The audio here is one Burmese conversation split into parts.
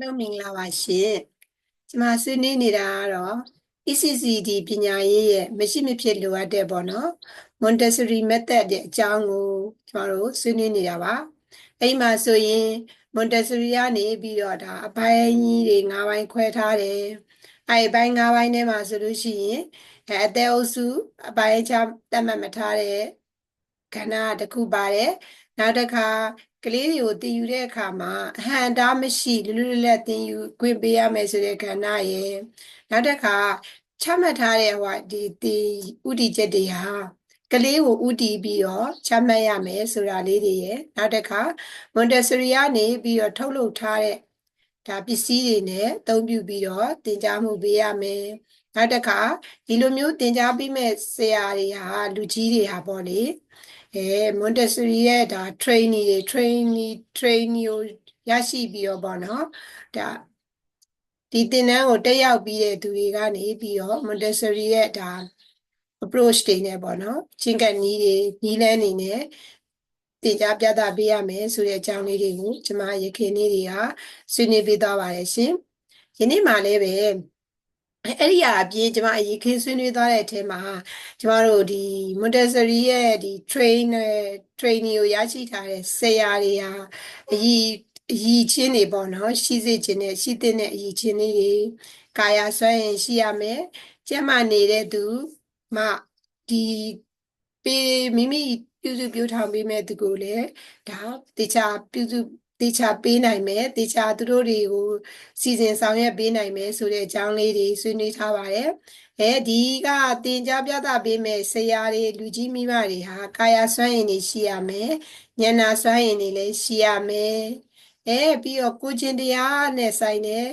လုံးမင်္ဂလာပါရှင်ကျွန်မဆွေးနွေးနေတာကတော့ ECCD ပညာရေးရဲ့မရှိမဖြစ်လိုအပ်တဲ့ပေါ့နော် Montessori method ရဲ့အကြောင်းကိုကျွန်တော်တို့ဆွေးနွေးနေတာပါအဲ့မှာဆိုရင် Montessori ကနေပြီးတော့ဒါအပိုင်းကြီးတွေ၅ပိုင်းခွဲထားတယ်အဲ့အပိုင်း၅ပိုင်းထဲမှာဆိုလို့ရှိရင်အသက်အုပ်စုအပိုင်းချတတ်မှတ်မထားတဲ့ကဏ္ဍတစ်ခုပါတယ်နောက်တစ်ခါ ကလေးတွေကိုတင်ယူတဲ့အခါမှာအဟံတားမရှိလွတ်လွတ်လပ်တင်ယူခွင့်ပေးရမယ်ဆိုတဲ့ကဏ္ဍရယ်နောက်တစ်ခါချမှတ်ထားတဲ့ဟိုဒီဒီဥတီချက်တွေဟာကလေးကိုဥတီပြီးတော့ချမှတ်ရမယ်ဆိုတာလေးတွေရယ်နောက်တစ်ခါမွန်တက်ဆရီကနေပြီးတော့ထုတ်လုပ်ထားတဲ့ဒါပစ္စည်းတွေနဲ့အသုံးပြုပြီးတော့သင်ကြားမှုပေးရမယ်နောက်တစ်ခါဒီလိုမျိုးသင်ကြားပေးမဲ့ဆရာတွေဟာလူကြီးတွေဟာပေါ့လေ အဲမွန်တက်ဆရီရဲ့ဒါ trainee တွေ trainee trainee ကိုရရှိပြီးတော့ပေါ့နော်ဒါဒီသင်တန်းကိုတက်ရောက်ပြီးတဲ့သူတွေကနေပြီးတော့ Montessori ရဲ့ဒါ approach တွေနဲ့ပေါ့နော်ချင်းကပ်နည်းတွေနည်းလမ်းတွေနဲ့တင်ကြားပြသပေးရမယ်ဆိုတဲ့အကြောင်းလေးတွေကိုကျွန်မရခင်နေ့တွေကဆွေးနွေးပေးသွားပါတယ်ရှင်။ယနေ့မှလည်းပဲ အဲ့ဒီအပြင်ကျွန်မအရေးခင်းဆွေးနွေးသွားတဲ့အထက်မှာကျွန်မတို့ဒီ Montessori ရဲ့ဒီ train training ကိုရရှိထားတဲ့ဆရာတွေဟာအရေးအရေးချင်းတွေပေါ့နော်ရှိစေခြင်းနဲ့ရှိတဲ့အရေးချင်းလေးတွေကာယဆွဲရင်ရှိရမယ်ကျမနေတဲ့သူမှဒီပေးမိမိပြုစုပြောထောင်ပေးမဲ့သူကိုလည်းဒါတေချာပြုစု တေချာပေးနိုင်မယ်တေချာသူတို့တွေကိုစီစဉ်ဆောင်ရွက်ပေးနိုင်မယ်ဆိုတဲ့အကြောင်းလေးတွေဆွေးနွေးထားပါတယ်အဲဒီကတင် जा ပြသပေးမဲ့ဆရာတွေလူကြီးမိဘတွေဟာကာယစွမ်းရည်တွေရှိရမယ်ဉာဏစွမ်းရည်တွေလည်းရှိရမယ် အဲပြီးတော့ကိုကျင်တရားနဲ့ဆိုင်တယ်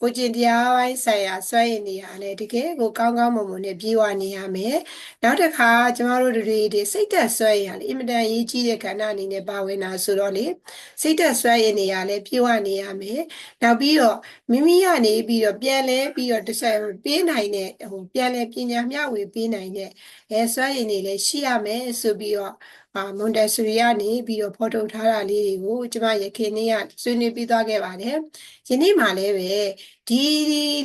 ကိုကျင်တရားပိုင်းဆိုင်ရာစွမ်းရည်နေရလဲတကယ်ကိုကောင်းကောင်းမွန်မွန်နဲ့ပြေဝနေရမယ်နောက်တစ်ခါကျမတို့တွေဒီစိတ်သက်စွမ်းရည်လေအင်မတန်အရေးကြီးတဲ့ကဏ္ဍအနေနဲ့ပါဝင်တာဆိုတော့လေစိတ်သက်စွမ်းရည်နေရလဲပြေဝနေရမယ်နောက်ပြီးတော့မိမိကနေပြီးတော့ပြန်လဲပြီးတော့တစ်ဆက်ပေးနိုင်တဲ့ဟိုပြန်လဲပညာမျှဝေပေးနိုင်တဲ့အဲစွမ်းရည်နေလဲရှိရမယ်ဆိုပြီးတော့အာ မွန်တက်ဆရီကနေပြီးတော့ဖော်ထုတ်ထားတာလေးတွေကိုကျမရခင်နေ့ကဆွေးနွေးပြီးသွားခဲ့ပါတယ်။ယနေ့မှလည်းပဲဒီ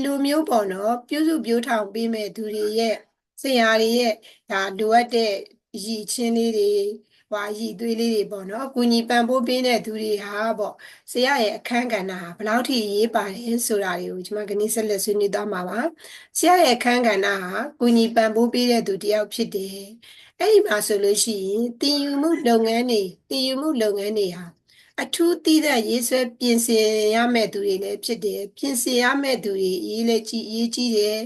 လူမျိုးပေါ့နော်ပြုစုပြောထောင်ပေးမဲ့သူတွေရဲ့ဆရာတွေရဲ့ဒါလိုအပ်တဲ့ရည်ချင်းလေးတွေဟွာရည်သွေးလေးတွေပေါ့နော်အကူညီပံ့ပိုးပေးတဲ့သူတွေဟာပေါ့ဆရာရဲ့အခန်းကဏ္ဍဟာဘယ်လောက်ထိရေးပါတယ်ဆိုတာတွေကိုကျွန်မကနေ့ဆက်လက်ဆွေးနွေးသွားမှာပါဆရာရဲ့အခန်းကဏ္ဍဟာကူညီပံ့ပိုးပေးတဲ့သူတယောက်ဖြစ်တယ် အဲ့ဒီမှာဆိုလို့ရှိရင်တင်ယူမှုလုပ်ငန်းတွေတင်ယူမှုလုပ်ငန်းတွေဟာအထူးသီးသန့်ရေးဆွဲပြင်ဆင်ရမယ့်သူတွေလည်းဖြစ်တယ်ပြင်ဆင်ရမယ့်သူတွေအရေးလည်းကြီးအရေးကြီးတယ်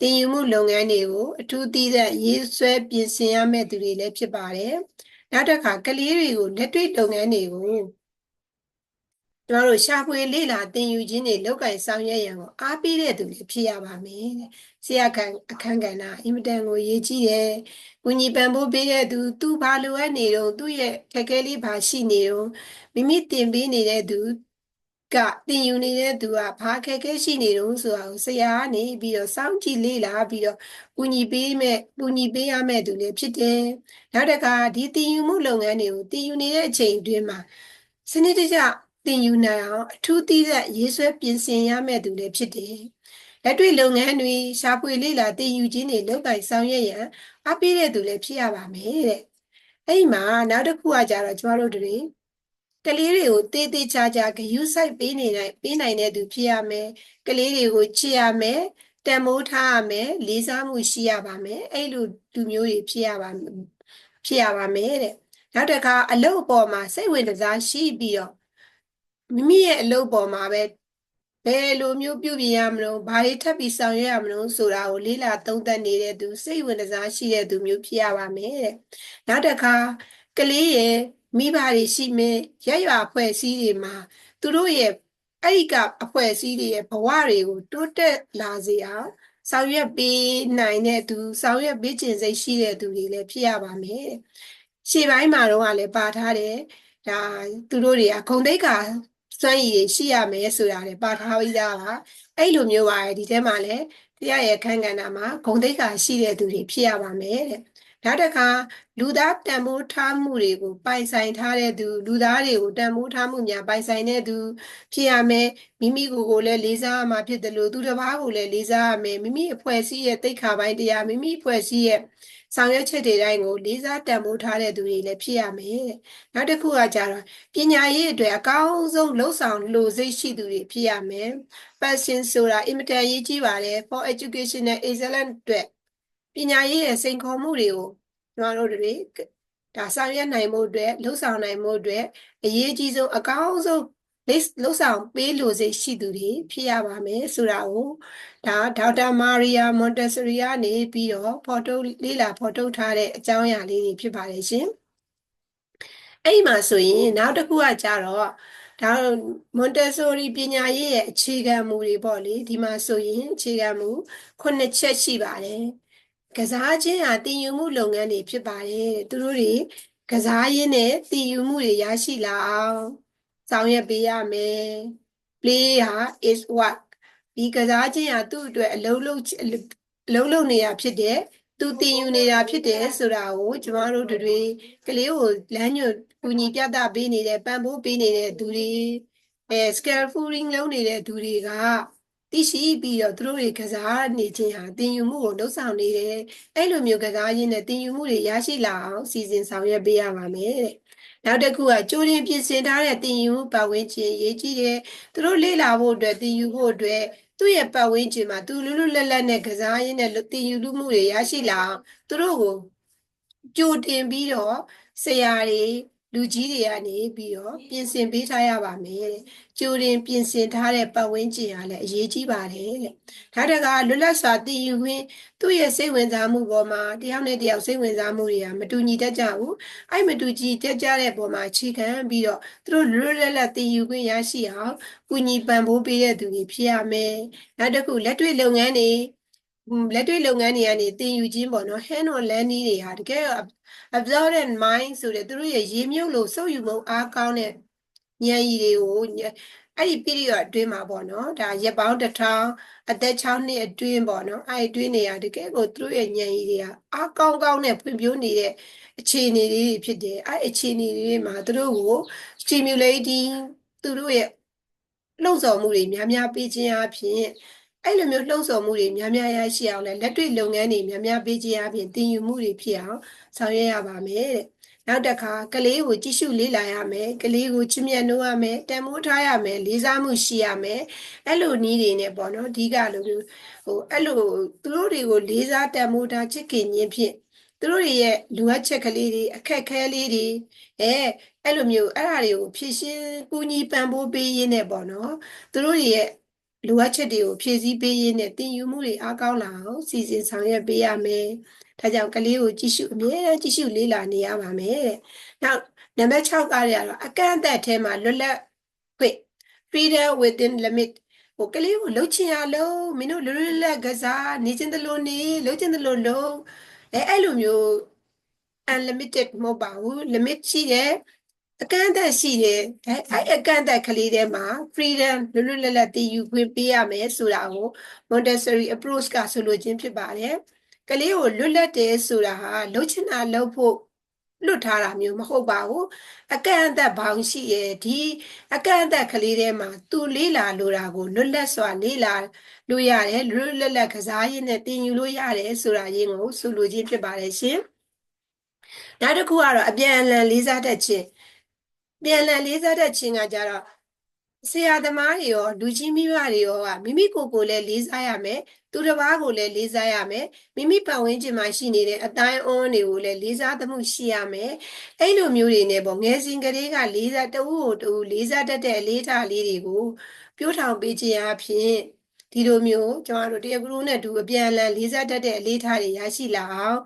တင်ယူမှုလုပ်ငန်းတွေကိုအထူးသီးသန့်ရေးဆွဲပြင်ဆင်ရမယ့်သူတွေလည်းဖြစ်ပါတယ်နောက်တစ်ခါကလေးတွေကိုလက်တွေ့လုပ်ငန်းတွေကို ကျွန်တော်တို့ရှာဖွေလေ့လာသင်ယူခြင်းတွေလောက်ကင်ဆောင်ရွက်ရန်ကိုအားပေးတဲ့သူတွေဖြစ်ရပါမယ်တဲ့ဆရာခံအခန်းကဏ္ဍအင်မတန်ကိုရေးကြည့်တယ်။ကိုကြီးပံပိုးပေးတဲ့သူသူဘာလိုအပ်နေတော့သူ့ရဲ့ခက်ခဲလေးဘာရှိနေတော့မိမိတင်ပေးနေတဲ့သူကတင်ယူနေတဲ့သူကဘာခက်ခဲရှိနေတော့ဆိုတာကိုဆရာကနေပြီးတော့စောင့်ကြည့်လေ့လာပြီးတော့ကူညီပေးမဲ့ကူညီပေးရမဲ့သူလည်းဖြစ်တယ်။နောက်တစ်ခါဒီတင်ယူမှုလုပ်ငန်းတွေကိုတင်ယူနေတဲ့အချိန်အတွင်းမှာစနစ်တကျ တင်ယူနိုင်အောင်အထူးသီးသန့်ရေးဆွဲပြင်ဆင်ရမယ့်သူလည်းဖြစ်တယ်။လက်တွေ့လုပ်ငန်းတွေရှာဖွေလေ့လာတင်ယူခြင်းတွေလုပ်ကိုင်ဆောင်ရွက်ရန်အားပေးတဲ့သူလည်းဖြစ်ရပါမယ်တဲ့။အဲ့ဒီမှာနောက်တစ်ခုကကြတော့ကျမတို့တွေကလေးတွေကိုတေးသေးချာချာဂယုစိုက်ပေးနေနိုင်ပေးနိုင်တဲ့သူဖြစ်ရမယ်။ကလေးတွေကိုချစ်ရမယ်။တန်မိုးထားရမယ်။လေးစားမှုရှိရပါမယ်။အဲ့လိုလူမျိုးတွေဖြစ်ရပါဖြစ်ရပါမယ်တဲ့။နောက်တစ်ခါအလုပ်အပေါ်မှာစိတ်ဝင်စားရှိပြီးတော့ မိမိရဲ့အလုပ်ပေါ်မှာပဲဘယ်လိုမျိုးပြုပြင်ရမလို့ဘာတွေထပ်ပြီးဆောင်ရွက်ရမလို့ဆိုတာကိုလေ့လာသုံးသပ်နေတဲ့သူစိတ်ဝင်စားရှိတဲ့သူမျိုးဖြစ်ရပါမယ်တဲ့နောက်တစ်ခါကလေးရဲ့မိဘတွေရှိမယ်ရရွာအဖွဲ့အစည်းတွေမှာသူတို့ရဲ့အဲ့ဒီကအဖွဲ့အစည်းတွေရဲ့ဘဝတွေကိုတိုးတက်လာစေအောင်ဆောင်ရွက်ပေးနိုင်တဲ့သူဆောင်ရွက်ပေးခြင်းစိတ်ရှိတဲ့သူတွေလည်းဖြစ်ရပါမယ်ရှေ့ပိုင်းမှာတော့လည်းပါထားတယ်ဒါသူတို့တွေကဂုံတိတ်က စွမ်းရည်ရှိရမယ်ဆိုတာလည်းပါထားပြီးသားပါအဲ့လိုမျိုးပါဒီထဲမှာလည်းတရားရဲ့ခန်းကဏ္ဍမှာဂုံတိတ်ကရှိတဲ့သူတွေဖြစ်ရပါမယ်တဲ့နောက်တစ်ခါလူသားတန်ဖိုးထားမှုတွေကိုပိုင်ဆိုင်ထားတဲ့သူလူသားတွေကိုတန်ဖိုးထားမှုများပိုင်ဆိုင်တဲ့သူဖြစ်ရမယ်မိမိကိုယ်ကိုလည်းလေးစားရမှာဖြစ်တယ်လို့သူတစ်ပါးကိုလည်းလေးစားရမယ်မိမိအဖွဲ့အစည်းရဲ့တိတ်ခါပိုင်းတရားမိမိအဖွဲ့အစည်းရဲ့ ဆောင်ရွက်ချက်တွေတိုင်းကိုလေးစားတန်ဖိုးထားတဲ့သူတွေလည်းဖြစ်ရမယ်တဲ့နောက်တစ်ခုကကြတော့ပညာရေးအတွက်အကောင်းဆုံးလှုပ်ဆောင်လိုစိတ်ရှိသူတွေဖြစ်ရမယ် passion ဆိုတာအင်မတန်ရေးကြီးပါတယ် for educational excellence အတွက်ပညာရေးရဲ့စိန်ခေါ်မှုတွေကိုကျွန်တော်တို့တွေဒါဆောင်ရွက်နိုင်မှုအတွက်လှုပ်ဆောင်နိုင်မှုအတွက်အရေးကြီးဆုံးအကောင်းဆုံး လေးလှုပ်ဆောင်ပေးလို့စိတ်ရှိသူတွေဖြစ်ရပါမယ်ဆိုတာကိုဒါဒေါက်တာမာရီယာမွန်တက်ဆရီကနေပြီးတော့ဖော်ထုတ်လေးလာဖော်ထုတ်ထားတဲ့အကြောင်းအရာလေးတွေဖြစ်ပါတယ်ရှင်အဲ့ဒီမှာဆိုရင်နောက်တစ်ခုကကြတော့ဒါမွန်တက်ဆိုရီပညာရေးရဲ့အခြေခံမူတွေပေါ့လေဒီမှာဆိုရင်အခြေခံမူခုနှစ်ချက်ရှိပါတယ်ကစားခြင်းဟာတည်ယူမှုလုပ်ငန်းတွေဖြစ်ပါတယ်သူတို့တွေကစားရင်းနဲ့တည်ယူမှုတွေရရှိလာအောင် ဆောင်ရွက်ပေးရမယ် play ဟာ is what ဒီကစားခြင်းဟာသူ့အတွက်အလုံးလုံးအလုံးလုံးနေတာဖြစ်တယ်သူတည်ယူနေတာဖြစ်တယ်ဆိုတာကိုကျမတို့တွေကလေးကိုလမ်းညွှန်ကူညီပြသပေးနေတဲ့ပံ့ပိုးပေးနေတဲ့သူတွေအဲ scaffolding လုပ်နေတဲ့သူတွေကသိရှိပြီးတော့သူတို့တွေကစားနေခြင်းဟာတင်ယူမှုကိုလှုပ်ဆောင်နေတယ်အဲ့လိုမျိုးကစားရင်းနဲ့တင်ယူမှုတွေရရှိလာအောင်စီစဉ်ဆောင်ရွက်ပေးရပါမယ်တဲ့ နောက်တစ်ခုကကြိုတင်ပြင်ဆင်ထားတဲ့တင်ယူမှုပတ်ဝန်းကျင်ရေးကြည့်တယ်သူတို့လေ့လာဖို့အတွက်တင်ယူဖို့အတွက်သူ့ရဲ့ပတ်ဝန်းကျင်မှာသူလူလူလက်လက်နဲ့ကစားရင်းနဲ့တင်ယူမှုတွေရရှိလာအောင်သူတို့ကိုကြိုတင်ပြီးတော့ဆရာတွေ လူကြီးတွေကနေပြီးတော့ပြင်ဆင်ပေးထားရပါမယ်တဲ့ကြိုတင်ပြင်ဆင်ထားတဲ့ပတ်ဝန်းကျင်ကလည်းအရေးကြီးပါတယ်တဲ့ဒါတကလွတ်လပ်စွာတည်ယူခွင့်သူ့ရဲ့စိတ်ဝင်စားမှုပေါ်မှာတယောက်နဲ့တယောက်စိတ်ဝင်စားမှုတွေကမတူညီတတ်ကြဘူးအဲ့မတူညီတတ်ကြတဲ့ပေါ်မှာအခြေခံပြီးတော့သူတို့လွတ်လပ်လပ်တည်ယူခွင့်ရရှိအောင်ကုညီပံ့ပိုးပေးတဲ့သူတွေဖြစ်ရမယ်နောက်တစ်ခုလက်တွေ့လုပ်ငန်းတွေ လက်တွေ့လုပ်ငန်းတွေကနေသင်ယူခြင်းပေါ့နော် hand on learning တွေဟာတကယ် absorb and mind ဆိုတဲ့သူတို့ရဲ့ရေမြုပ်လို့စုပ်ယူမှုအားကောင်းတဲ့ဉာဏ်ရည်တွေကိုအဲ့ဒီ period အတွင်းမှာပေါ့နော်ဒါရက်ပေါင်းတစ်ထောင်အသက်6နှစ်အတွင်းပေါ့နော်အဲ့ဒီအတွင်းနေရတကယ်ကိုသူတို့ရဲ့ဉာဏ်ရည်တွေကအားကောင်းကောင်းနဲ့ဖွံ့ဖြိုးနေတဲ့အခြေအနေတွေဖြစ်တယ်အဲ့အခြေအနေတွေမှာသူတို့ကို stimulating သူတို့ရဲ့လှုပ်ဆော်မှုတွေများများပေးခြင်းအပြင် အဲ့လိုမျိုးလှုံ့ဆော်မှုတွေများများရရှိအောင်လဲလက်တွေ့လုပ်ငန်းတွေများများပေးခြင်းအပြင်တင်ယူမှုတွေဖြစ်အောင်ဆောင်ရွက်ရပါမယ်တဲ့နောက်တစ်ခါကလေးကိုကြည့်ရှုလေ့လာရမယ်ကလေးကိုချစ်မြတ်နိုးရမယ်တန်ဖိုးထားရမယ်လေးစားမှုရှိရမယ်အဲ့လိုနည်းတွေနဲ့ပေါ့နော်အဓိကလိုမျိုးဟိုအဲ့လိုသူတို့တွေကိုလေးစားတန်ဖိုးထားချစ်ခင်ခြင်းဖြင့်သူတို့တွေရဲ့လူအပ်ချက်ကလေးတွေအခက်ခဲလေးတွေအဲအဲ့လိုမျိုးအဲ့ဒါတွေကိုဖြည့်ရှင်းကူညီပံ့ပိုးပေးရင်းနဲ့ပေါ့နော်သူတို့တွေရဲ့ လိုအပ်ချက်တွေကိုဖြည့်ဆည်းပေးရင်းနဲ့တင်ယူမှုတွေအားကောင်းလာအောင်စီစဉ်ဆောင်ရွက်ပေးရမယ်။ဒါကြောင့်ကလေးကိုကြည့်ရှုအမြဲတမ်းကြည့်ရှုလေ့လာနေရပါမယ်တဲ့။နောက်နံပါတ်6ကရတော့အကန့်အသတ်ထဲမှာလွတ်လပ်ခွင့် freedom within limit ဟိုကလေးကိုလှုပ်ချင်ရလို့မင်းတို့လွတ်လွတ်လပ်ကစားနေချင်တယ်လို့နေလှုပ်ချင်တယ်လို့လှုပ်အဲအဲ့လိုမျိုး unlimited မဟုတ်ပါဘူး limit ရှိတယ် အကန့်အသတ်ရှိတယ်အဲအဲ့အကန့်အသတ်ကလေးထဲမှာ freedom လွတ်လွတ်လပ်လပ်တည်ယူခွင့်ပေးရမယ်ဆိုတာကို Montessori approach ကဆိုလိုခြင်းဖြစ်ပါတယ်ကလေးကိုလွတ်လပ်တယ်ဆိုတာဟာလှုပ်ချင်တာလှုပ်ဖို့လွတ်ထားတာမျိုးမဟုတ်ပါဘူးအကန့်အသတ်ဘောင်ရှိရဲ့ဒီအကန့်အသတ်ကလေးထဲမှာသူလေးလာလိုတာကိုလွတ်လပ်စွာလေးလာလို့ရတယ်လွတ်လပ်လပ်ကစားရင်းနဲ့တင်ယူလို့ရတယ်ဆိုတာရင်းကိုဆိုလိုခြင်းဖြစ်ပါတယ်ရှင်နောက်တစ်ခုကတော့အပြန်အလှန်လေးစားတတ်ခြင်း ပြန်လည်လေးစားတဲ့ခြင်းကကြတော့ဆရာသမားတွေရောလူကြီးမိဘတွေရောကမိမိကိုယ်ကိုလည်းလေးစားရမယ်သူတစ်ပါးကိုလည်းလေးစားရမယ်မိမိပတ်ဝန်းကျင်မှာရှိနေတဲ့အတိုင်းအဝန်းတွေကိုလည်းလေးစားသမှုရှိရမယ်အဲ့လိုမျိုးတွေနဲ့ပေါ့ငယ်စဉ်ကလေးကလေးစားတဦးကိုတဦးလေးစားတတ်တဲ့အလေးထားလေးတွေကိုပြိုးထောင်ပေးခြင်းအဖြစ်ဒီလိုမျိုးကျွန်တော်တို့တရားကရုနဲ့တူအပြန်အလှန်လေးစားတတ်တဲ့အလေးထားတွေရရှိလာအောင်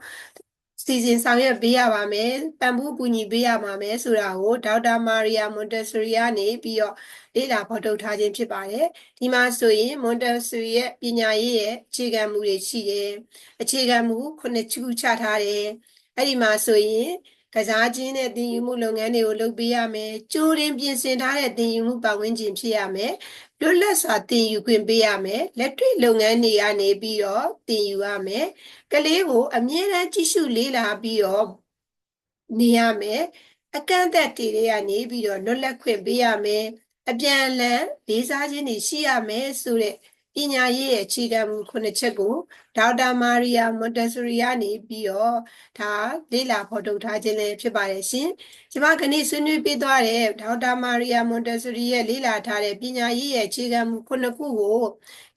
စီစဉ်ဆောင်ရွက်ပေးရပါမယ်ပံ့ပိုးကူညီပေးရပါမယ်ဆိုတာကိုဒေါက်တာမာရီယာမွန်တက်ဆရီကနေပြီးတော့လေ့လာဖော်ထုတ်ထားခြင်းဖြစ်ပါတယ်ဒီမှာဆိုရင်မွန်တက်ဆရီရဲ့ပညာရေးရဲ့အခြေခံမူတွေရှိတယ်အခြေခံမူခုနှစ်ခုချထားတယ်အဲ့ဒီမှာဆိုရင် ကကစားခြင်းနဲ့သင်ယူမှုလုပ်ငန်းတွေကိုလုပ်ပေးရမယ်ကြိုးရင်ပြင်ဆင်ထားတဲ့သင်ယူမှုပတ်ဝန်းကျင်ဖြစ်ရမယ်လွတ်လပ်စွာသင်ယူခွင့်ပေးရမယ်လက်တွေ့လုပ်ငန်းတွေကနေပြီးတော့သင်ယူရမယ်ကလေးကိုအမြဲတမ်းကြည့်ရှုလေ့လာပြီးတော့နေရမယ်အကန့်အသတ်တွေတွေကနေပြီးတော့လွတ်လပ်ခွင့်ပေးရမယ်အပြန်အလှန်လေးစားခြင်းတွေရှိရမယ်ဆိုတဲ့ ပညာရေးရဲ့အခြေခံမူခုနှစ်ချက်ကိုဒေါက်တာမာရီယာမွန်တက်ဆူရီကနေပြီးတော့ဒါလေ့လာဖော်ထုတ်ထားခြင်းလည်းဖြစ်ပါတယ်ရှင်။ကျွန်မခဏဆွေးနွေးပေးသွားတဲ့ဒေါက်တာမာရီယာမွန်တက်ဆူရီရဲ့လေ့လာထားတဲ့ပညာရေးရဲ့အခြေခံမူခုနှစ်ခုကို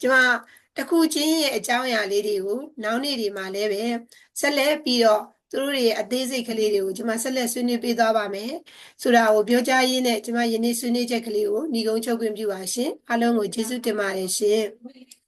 ကျွန်မတစ်ခုချင်းရဲ့အကြောင်းအရာလေးတွေကိုနောက်နေ့တွေမှာလည်းပဲဆက်လက်ပြီးတော့ သူတို့တွေရဲ့အသေးစိတ်ကလေးတွေကိုကျွန်မဆက်လက်ဆွေးနွေးပေးသွားပါမယ်။ဆိုတာကိုပြောကြားရင်းနဲ့ကျွန်မယနေ့ဆွေးနွေးချက်ကလေးကိုညီကုန်းချုပ်ခွင့်ပြုပါရှင်။အားလုံးကိုကျေးဇူးတင်ပါတယ်ရှင်။